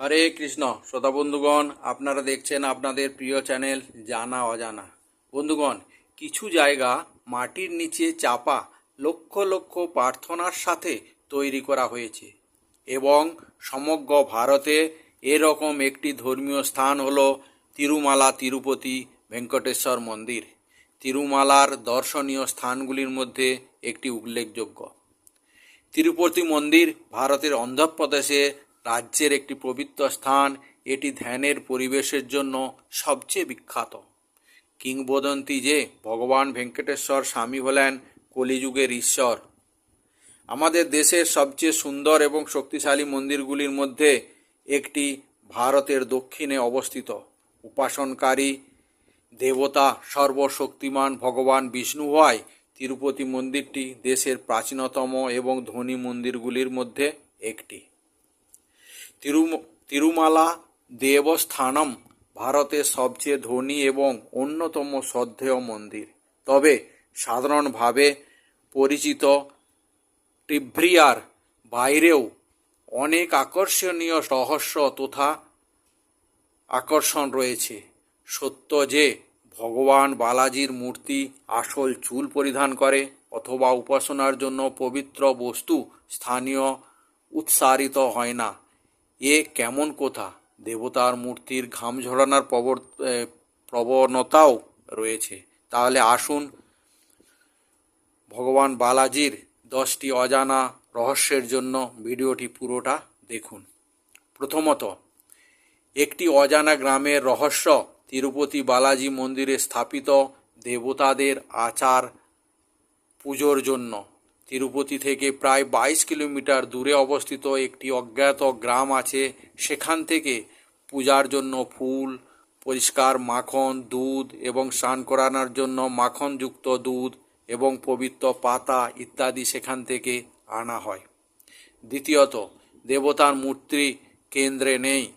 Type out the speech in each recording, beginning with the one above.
হরে কৃষ্ণ। শ্রোতা বন্ধুগণ, আপনারা দেখছেন আপনাদের প্রিয় চ্যানেল জানা অজানা। বন্ধুগণ, কিছু জায়গা মাটির নিচে চাপা লক্ষ লক্ষ প্রার্থনার সাথে তৈরি করা হয়েছে এবং সমগ্র ভারতে এরকম একটি ধর্মীয় স্থান হলো তিরুমালা তিরুপতি ভেঙ্কটেশ্বর মন্দির। তিরুমালার দর্শনীয় স্থানগুলির মধ্যে একটি উল্লেখযোগ্য। তিরুপতি মন্দির ভারতের অন্ধ্রপ্রদেশে রাজ্যের একটি পবিত্র স্থান, এটি ধ্যানের পরিবেশের জন্য সবচেয়ে বিখ্যাত। কিংবদন্তি যে ভগবান ভেঙ্কটেশ্বর স্বামী হলেন কলিযুগের ঈশ্বর। আমাদের দেশের সবচেয়ে সুন্দর এবং শক্তিশালী মন্দিরগুলির মধ্যে একটি ভারতের দক্ষিণে অবস্থিত। উপাসনকারী দেবতা সর্বশক্তিমান ভগবান বিষ্ণু হওয়ায় তিরুপতি মন্দিরটি দেশের প্রাচীনতম এবং ধনী মন্দিরগুলির মধ্যে একটি। তিরুম, তিরুমালা দেবস্থানম ভারতের সবচেয়ে ধনী এবং অন্যতম শ্রদ্ধেয় মন্দির। তবে সাধারণভাবে পরিচিত টিভ্রিয়ার বাইরেও অনেক আকর্ষণীয় রহস্য তথা আকর্ষণ রয়েছে। সত্য যে ভগবান বালাজির মূর্তি আসল চুল পরিধান করে অথবা উপাসনার জন্য পবিত্র বস্তু স্থানীয় উৎসারিত হয় না। এ কেমন কথা? দেবতার মূর্তির ঘাম ঝরানোর প্রবর প্রবণতাও রয়েছে। তাহলে আসুন, ভগবান বালাজির দশটি অজানা রহস্যের জন্য ভিডিওটি পুরোটা দেখুন। প্রথমত, একটি অজানা গ্রামের রহস্য তিরুপতি বালাজি মন্দিরে স্থাপিত দেবতাদের আচার পুজোর জন্য। তিরুপতি থেকে প্রায় বাইশ কিলোমিটার দূরে অবস্থিত একটি অজ্ঞাত গ্রাম আছে। সেখান থেকে পূজার জন্য ফুল, পরিষ্কার মাখন, দুধ এবং স্নান করানোর জন্য মাখনযুক্ত দুধ এবং পবিত্র পাতা ইত্যাদি সেখান থেকে আনা হয়। দ্বিতীয়ত, দেবতার মূর্তি কেন্দ্রে নেই।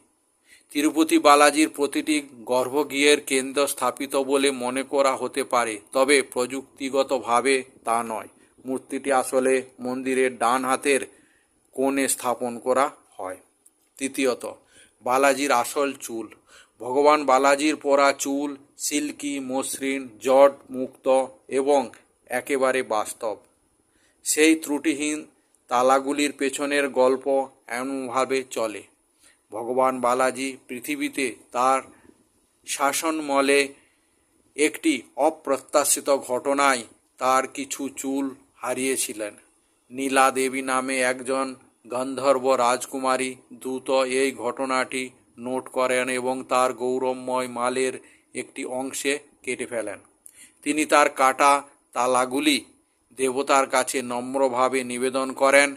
তিরুপতি বালাজির প্রতিটি গর্ভগৃহের কেন্দ্র স্থাপিত বলে মনে করা হতে পারে, তবে প্রযুক্তিগতভাবে তা নয়। মূর্তিটি আসলে মন্দিরের ডান হাতের কোণে স্থাপন করা হয়। তৃতীয়ত, বালাজির আসল চুল। ভগবান বালাজির পরা চুল সিল্কি, মসৃণ, জট মুক্ত এবং একেবারে বাস্তব। সেই ত্রুটিহীন তালাগুলির পেছনের গল্প এমনভাবে চলে। ভগবান বালাজি পৃথিবীতে তার শাসনমলে একটি অপ্রত্যাশিত ঘটনায় তার কিছু চুল হারিয়েছিলেন। নীলা দেবী নামে একজন গন্ধর্ব রাজকুমারী দ্রুত এই ঘটনাটি নোট করেন এবং তার গৌরবময় মালের একটি অংশে কেটে ফেলেন। তিনি তার কাটা তালাগুলি দেবতার কাছে নম্রভাবে নিবেদন করেন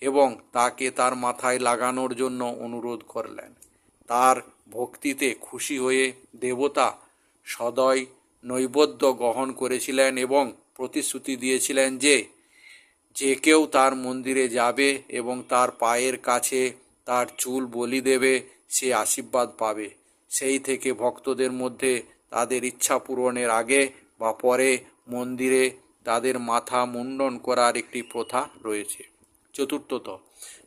এবং তাকে তার মাথায় লাগানোর জন্য অনুরোধ করলেন। তার ভক্তিতে খুশি হয়ে দেবতা সদয় নৈবদ্য গ্রহণ করেছিলেন এবং প্রতিশ্রুতি দিয়েছিলেন যে যে কেউ তার মন্দিরে যাবে এবং তার পায়ের কাছে তার চুল বলি দেবে, সে আশীর্বাদ পাবে। সেই থেকে ভক্তদের মধ্যে তাদের ইচ্ছা পূরণের আগে বা পরে মন্দিরে তাদের মাথা মুন্ডন করার একটি প্রথা রয়েছে। চতুর্থত,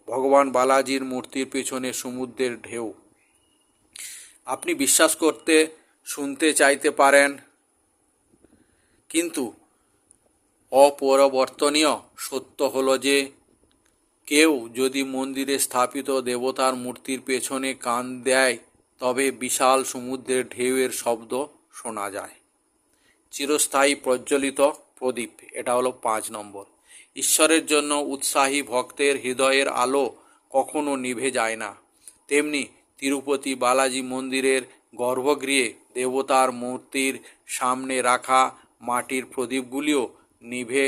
ভগবান বালাজির মূর্তির পেছনে সমুদ্রের ঢেউ। আপনি বিশ্বাস করতে, শুনতে চাইতে পারেন, কিন্তু অপরিবর্তনীয়। সত্য হলো যে, কেউ যদি মন্দিরে স্থাপিত দেবতার মূর্তির পেছনে কান দেয়, তবে বিশাল সমুদ্রের ঢেউয়ের শব্দ শোনা যায়। চিরস্থায়ী প্রজ্বলিত প্রদীপ, এটা হলো পাঁচ নম্বর। ঈশ্বরের জন্য উৎসাহী ভক্তের হৃদয়ের আলো কখনো নিভে যায় না। তেমনি তিরুপতি বালাজি মন্দিরের গর্ভগৃহে দেবতার মূর্তির সামনে রাখা মাটির প্রদীপগুলিও নিভে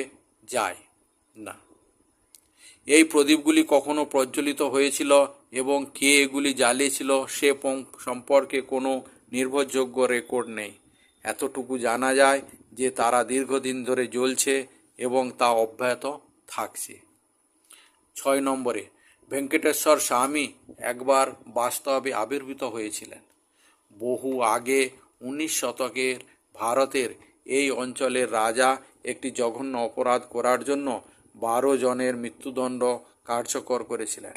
যায় না। এই প্রদীপগুলি কখনো প্রজ্বলিত হয়েছিল এবং কে এগুলি জ্বালিয়েছিল সে সম্পর্কে কোনো নির্ভরযোগ্য রেকর্ড নেই। এতটুকু জানা যায় যে তারা দীর্ঘদিন ধরে জ্বলছে এবং তা অব্যাহত থাকছে। ছয় নম্বরে, ভেঙ্কটেশ্বর স্বামী একবার বাস্তবে আবির্ভূত হয়েছিলেন। বহু আগে উনিশ শতকের ভারতের এই অঞ্চলের রাজা একটি জঘন্য অপরাধ করার জন্য বারো জনের মৃত্যুদণ্ড কার্যকর করেছিলেন।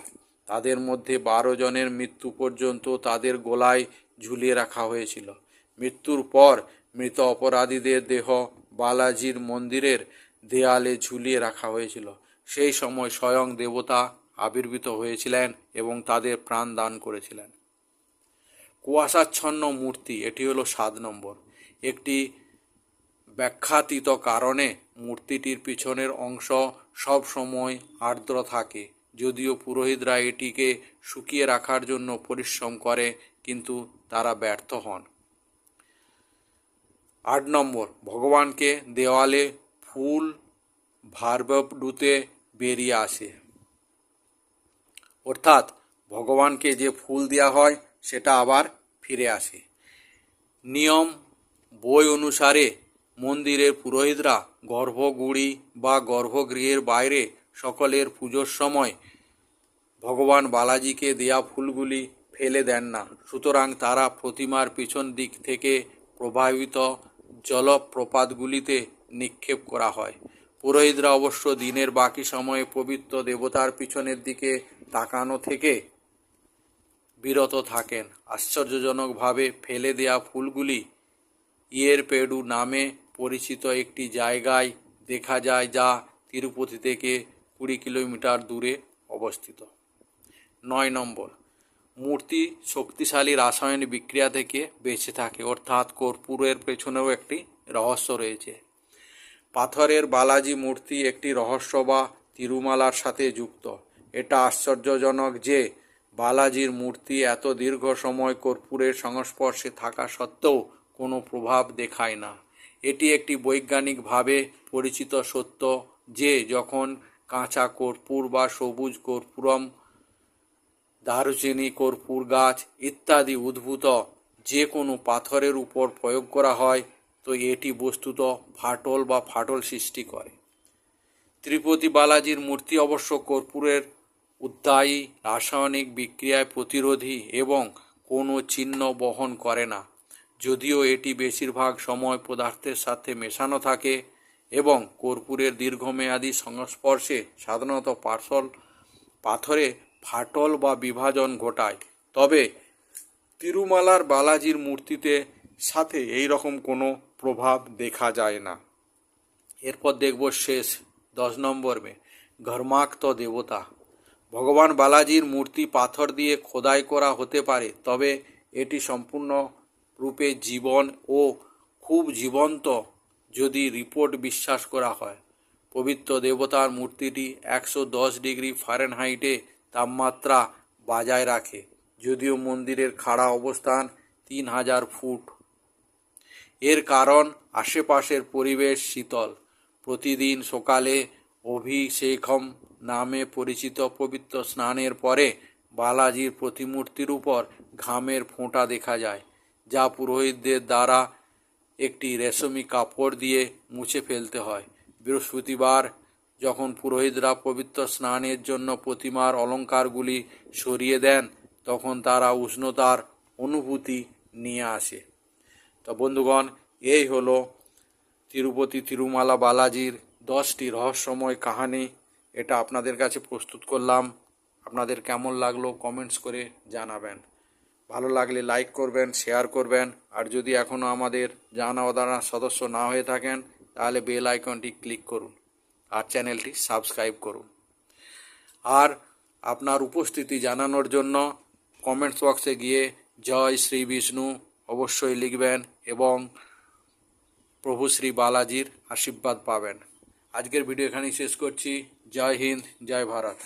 তাদের মধ্যে বারো জনের মৃত্যু পর্যন্ত তাদের গলায় ঝুলিয়ে রাখা হয়েছিল। মৃত্যুর পর মৃত অপরাধীদের দেহ বালাজির মন্দিরের দেয়ালে ঝুলিয়ে রাখা হয়েছিল। সেই সময় স্বয়ং দেবতা আবির্ভূত হয়েছিলেন এবং তাদের প্রাণ দান করেছিলেন। কুয়াশাচ্ছন্ন মূর্তি, এটি হলো সাত নম্বর। একটি ব্যাখ্যাতীত কারণে মূর্তিটির পিছনের অংশ সব সময় আর্দ্র থাকে, যদিও পুরোহিতরা এটিকে শুকিয়ে রাখার জন্য পরিশ্রম করে, কিন্তু তারা ব্যর্থ হন। আট নম্বর, ভগবানকে দেওয়ালে ফুল ভার্বডুতে বেরিয়ে আসে। অর্থাৎ ভগবানকে যে ফুল দেওয়া হয়, সেটা আবার ফিরে আসে। নিয়ম বই অনুসারে মন্দিরের পুরোহিতরা গর্ভগুড়ি বা গর্ভগৃহের বাইরে সকলের পুজোর সময় ভগবান বালাজিকে দেয়া ফুলগুলি ফেলে দেন না। সুতরাং তারা প্রতিমার পিছন দিক থেকে প্রবাহিত জলপ্রপাতগুলিতে নিক্ষেপ করা হয়। পুরোহিতরা অবশ্য দিনের বাকি সময়ে পবিত্র দেবতার পিছনের দিকে তাকানো থেকে বিরত থাকেন। আশ্চর্যজনকভাবে ফেলে দেয়া ফুলগুলি ইয়ের পেডু নামে পরিচিত একটি জায়গায় দেখা যায় যা তিরুপতি থেকে কুড়ি কিলোমিটার দূরে অবস্থিত। নয় নম্বর, মূর্তি শক্তিশালী রাসায়নিক বিক্রিয়া থেকে বেঁচে থাকে, অর্থাৎ কর্পূরের পেছনেও একটি রহস্য রয়েছে। পাথরের বালাজি মূর্তি একটি রহস্য বা তিরুমালার সাথে যুক্ত। এটা আশ্চর্যজনক যে বালাজির মূর্তি এত দীর্ঘ সময় কর্পূরের সংস্পর্শে থাকা সত্ত্বেও কোনো প্রভাব দেখায় না। এটি একটি বৈজ্ঞানিকভাবে পরিচিত সত্য যে যখন কাঁচা কর্পূর বা সবুজ কর্পূরম, দারুচিনি কর্পূর গাছ ইত্যাদি উদ্ভূত যে কোনো পাথরের উপর প্রয়োগ করা হয়, তো এটি বস্তুত ফাটল বা ফাটল সৃষ্টি করে। ত্রিপতি বালাজির মূর্তি অবশ্য কর্পূরের উদ্দায়ী রাসায়নিক বিক্রিয়ায় প্রতিরোধী এবং কোনো চিহ্ন বহন করে না। যদিও এটি বেশিরভাগ সময় পদার্থের সাথে মেশানো থাকে এবং কর্পূরের দীর্ঘমেয়াদী সংস্পর্শে সাধারণত পার্সল পাথরে ফাটল বা বিভাজন ঘটায়। তবে তিরুমালার বালাজির মূর্তিতে সাথে এই রকম কোনো প্রভাব দেখা যায় না। এরপর দেখব শেষ দশ নম্বর মে, ঘর্মাক্ত দেবতা। ভগবান বালাজির মূর্তি পাথর দিয়ে খোদাই করা হতে পারে, তবে এটি সম্পূর্ণ রূপে জীবন ও খুব জীবন্ত যদি রিপোর্ট বিশ্বাস করা হয়। পবিত্র দেবতার মূর্তিটি একশো দশ ডিগ্রি ফারেনহাইটে তাপমাত্রা বজায় রাখে, যদিও মন্দিরের খাড়া অবস্থান তিন হাজার ফুট। এর কারণ, আশেপাশের পরিবেশ শীতল। প্রতিদিন সকালে অভিষেকম নামে পরিচিত পবিত্র স্নানের পরে বালাজির প্রতিমূর্তির উপর ঘামের ফোঁটা দেখা যায়। যা পুরোহিতদের দ্বারা একটি রেশমি কাপড় দিয়ে মুছে ফেলতে হয়। বৃহস্পতিবার যখন পুরোহিতরা পবিত্র স্নানের জন্য প্রতিমার অলঙ্কারগুলি সরিয়ে দেন, তখন তারা উষ্ণতার অনুভূতি নিয়ে আসে। তো বন্ধুগণ, এই হলো তিরুপতি তিরুমালা বালাজির দশটি রহস্যময় কাহানি। এটা আপনাদের কাছে প্রস্তুত করলাম। আপনাদের কেমন লাগল কমেন্টস করে জানাবেন। ভালো লাগলে লাইক করবেন শেয়ার করবেন। আর যদি এখনও আমাদের জানা অদানা সদস্য না হয়ে থাকেন, তাহলে বেল আইকনটি ক্লিক করুন আর চ্যানেলটি সাবস্ক্রাইব করুন। আর আপনার উপস্থিতি জানানোর জন্য কমেন্টস বক্সে গিয়ে জয় শ্রী বিষ্ণু অবশ্যই লিখবেন এবং প্রভু শ্রী বালাজির আশীর্বাদ পাবেন। আজকের ভিডিও এখানেই শেষ করছি। জয় হিন্দ, জয় ভারত।